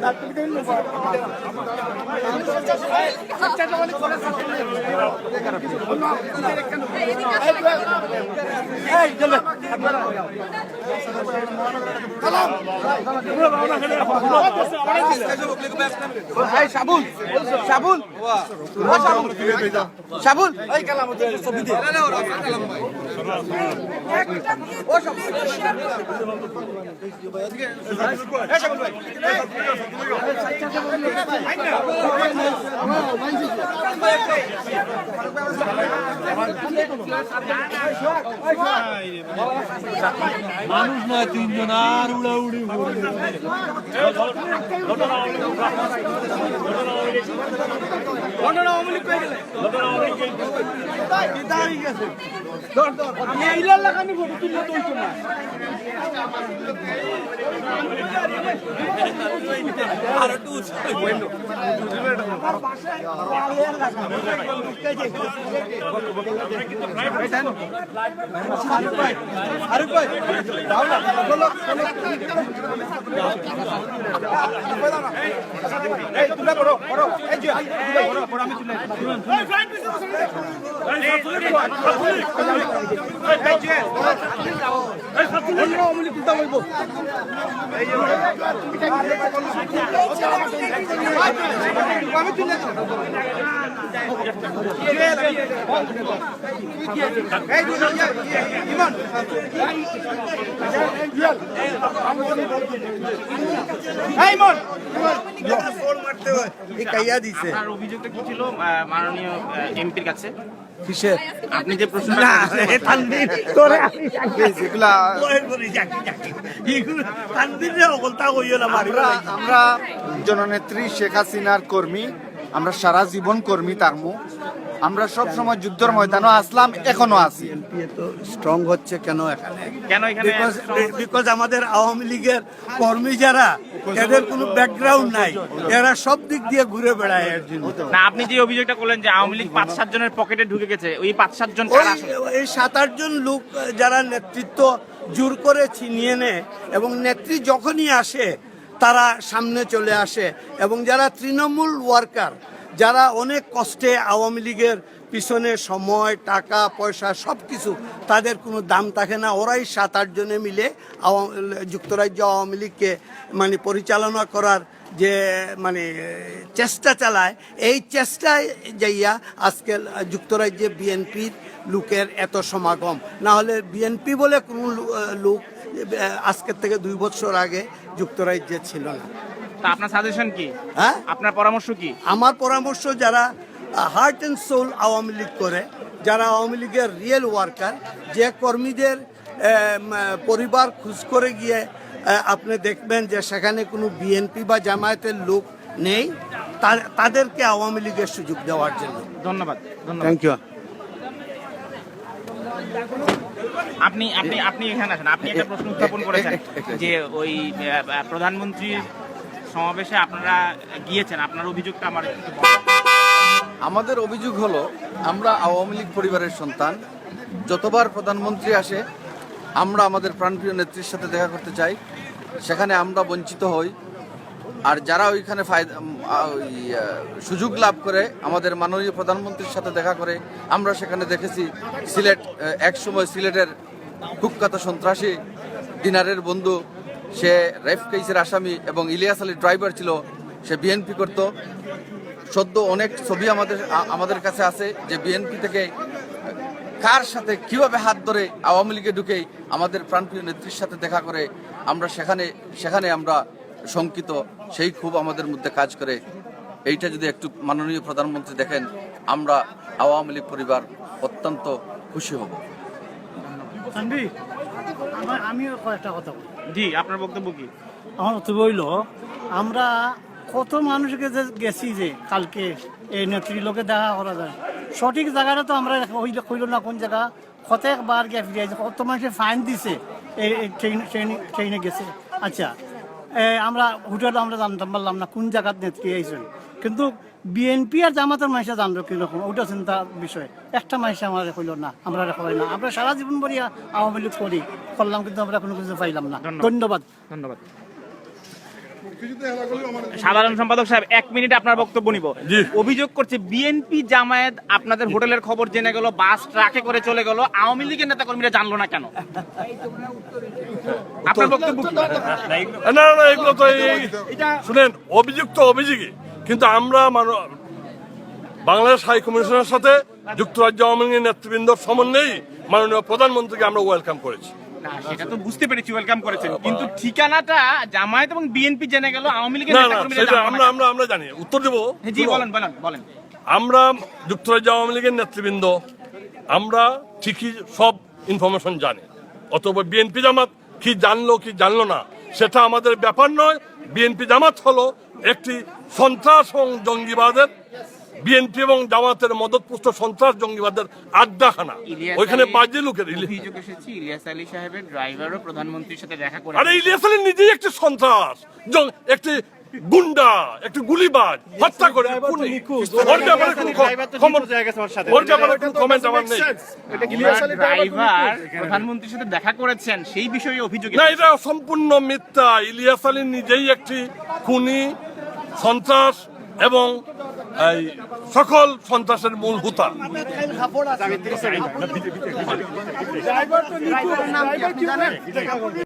সাবুন ও সাবুন সাবুন এই কালাম ছবি দে ও সাবুন এই সাবুন ভাই মানুষ নয় তিনজন আর উড়াউড়ি আরিফ ভাই দাও না বলো এই তুলে পড়ো পড়ো আমি এই কাইয়া দিছে। আপনার অভিযোগটা কি ছিল? মাননীয় এমপির কাছে? কিসের? আপনি যে প্রশ্ন আমরা আমরা জননেত্রী শেখ হাসিনার কর্মী আমরা সারা জীবন কর্মী তার মু। আমরা সব সময় যুদ্ধের ময়দানও আসলাম এখনও আছি। তো স্ট্রং হচ্ছে কেন এখানে? কেন এখানে বিকজ আমাদের আওয়ামী লীগের কর্মী যারা এদের কোনো ব্যাকগ্রাউন্ড নাই। এরা সব দিক দিয়ে ঘুরে বেড়ায় এর জন্য। না আপনি যে অভিযোগটা করলেন যে আওয়ামী লীগ পাঁচ সাত জনের পকেটে ঢুকে গেছে ওই পাঁচ সাত জন ওই এই সাত আটজন লোক যারা নেতৃত্ব জোর করে ছিনিয়ে নেয় এবং নেত্রী যখনই আসে তারা সামনে চলে আসে এবং যারা তৃণমূল ওয়ার্কার যারা অনেক কষ্টে আওয়ামী লীগের পিছনে সময়, টাকা, পয়সা সব কিছু তাদের কোনো দাম থাকে না। ওরাই সাত আটজনে মিলে আওয়াম- যুক্তরাজ্য আওয়ামী লীগকে মানে পরিচালনা করার যে মানে চেষ্টা চালায়, এই চেষ্টায় যাইয়া আজকে যুক্তরাজ্যে বিএনপির লোকের এত সমাগম। না হলে বিএনপি বলে কোনো লোক আজকের থেকে দুই বছর আগে যুক্তরাজ্যে ছিল না। তা আপনার সাজেশন কি? হ্যাঁ? আপনার পরামর্শ কি? আমার পরামর্শ যারা heart and soul Awami League করে যারা আওয়ামী লীগের রিয়েল ওয়ার্কার যে কর্মীদের পরিবার খুঁজ করে গিয়ে আপনি দেখবেন যে সেখানে কোনো বিএনপি বা জামায়াতের লোক নেই তাদেরকে আওয়ামী লীগের সুযোগ দেওয়ার জন্য। ধন্যবাদ ধন্যবাদ। থ্যাংক ইউ আপনি আপনি আপনি এখানে আসেন আপনি একটা প্রশ্ন উত্থাপন করেছেন যে ওই প্রধানমন্ত্রীর সমাবেশে আপনারা গিয়েছেন আপনার অভিযোগটা আমার আমাদের অভিযোগ হলো আমরা আওয়ামী লীগ পরিবারের সন্তান। যতবার প্রধানমন্ত্রী আসে আমরা আমাদের প্রাণপ্রিয় নেত্রীর সাথে দেখা করতে চাই। সেখানে আমরা বঞ্চিত হই। আর যারা ওইখানে সুযোগ লাভ করে আমাদের মাননীয় প্রধানমন্ত্রীর সাথে দেখা করে আমরা সেখানে দেখেছি সিলেট আহ, এক সময় সিলেটের কুখ্যাত সন্ত্রাসী দিনারের বন্ধু সে রেফ কেসের আসামি এবং ইলিয়াস আলী ড্রাইভার ছিল, সে বিএনপি করতো। সদ্য অনেক ছবি আমাদের আমাদের কাছে আছে যে বিএনপি থেকে কার সাথে কীভাবে হাত ধরে আওয়ামী লীগে ঢুকে আমাদের প্রাণপ্রিয় নেত্রীর সাথে দেখা করে আমরা সেখানে সেখানে আমরা শঙ্কিত। সেই খুব আমাদের মধ্যে কাজ করে। এইটা যদি একটু মাননীয় প্রধানমন্ত্রী দেখেন, আমরা আওয়ামী লীগ পরিবার অত্যন্ত খুশি হব। আমার আমিও কয়েকটা কথা বলি জি আপনার বক্তব্য কি? আমার তো বইল আমরা কত মানুষকে যে গেছি যে কালকে এই নেত্রী লোকে দেখা করা যায়। সঠিক জায়গাটা তো আমরা হইল কইল না কোন জায়গা। কতবার গিয়ে ফিরে আইছে কত মানুষের ফাইন দিছে এই ট্রেন ট্রেনে ট্রেনে গেছে। আচ্ছা আমরা হোটেল আমরা জানতাম পারলাম না কোন জায়গার নেত্রী আইছেন। কিন্তু বিএনপি আর জামাতের মানুষে জানলো কীরকম ওটা চিন্তা বিষয়। একটা মানুষ আমাদের কইল না আমরা কই না। আমরা সারা জীবন বলি আওয়ামী লীগ করি। করলাম কিন্তু আমরা কোনো কিছু পাইলাম না। ধন্যবাদ। ধন্যবাদ। সাধারণ সম্পাদক সাহেব এক মিনিট আপনার বক্তব্য নিব। অভিযোগ করছে বিএনপি জামায়াত আপনাদের হোটেলের খবর জেনে গেল বাস ট্রাকে করে চলে গেল আওয়ামী লীগের নেতা কর্মীরা জানলো না কেন? আপনার বক্তব্য না না এগুলো তো শুনেন অভিযোগ। তো অভিযোগই কিন্তু আমরা মানো- বাংলাদেশ হাই কমিশনের সাথে যুক্তরাজ্য আওয়ামী লীগের নেতৃবৃন্দর সমন্বয়েই মাননীয় প্রধানমন্ত্রীকে আমরা ওয়েলকাম করেছি। না সেটা তো বুঝতে পেরেছি ওয়েলকাম করেছেন। কিন্তু ঠিকানাটা জামায়াত এবং বিএনপি জেনে গেল আওয়ামী লীগের আমরা আমরা আমরা জানি। উত্তর দেবো? জি বলেন বলেন বলেন। আমরা যুক্তরাজ্য আওয়ামী লীগের নেতৃবৃন্দ। আমরা ঠিকই সব ইনফরমেশন জানি। অথবা বিএনপি জামাত কি জানলো কি জানলো না সেটা আমাদের ব্যাপার নয়। বিএনপি জামাত হলো একটি সন্ত্রাস এবং জঙ্গিবাদের বিএনপি এবং জামাতের মদতপুষ্ট সন্ত্রাস জঙ্গিবাদের আড্ডাখানা। ওইখানে বাজে লোকের ইলি- অভিযোগ এসেছে ইলিয়াস আলী সাহেবের ড্রাইভারও প্রধানমন্ত্রীর সাথে দেখা করে আরে ইলিয়াস আলী নিজেই একটি সন্ত্রাস একটি গুন্ডা একটি গুলিবাজ হত্যা করে ওর ব্যাপারে কোনো ওর ব্যাপারে কোনো কমেন্ট আমার নেই। ড্রাইভার প্রধানমন্ত্রীর সাথে দেখা করেছেন সেই বিষয়ে অভিযোগ না এটা সম্পূর্ণ মিথ্যা। ইলিয়াস আলী নিজেই একটি খুনি সন্ত্রাস এবং এই সকল সন্ত্রাসের মূল হুতা।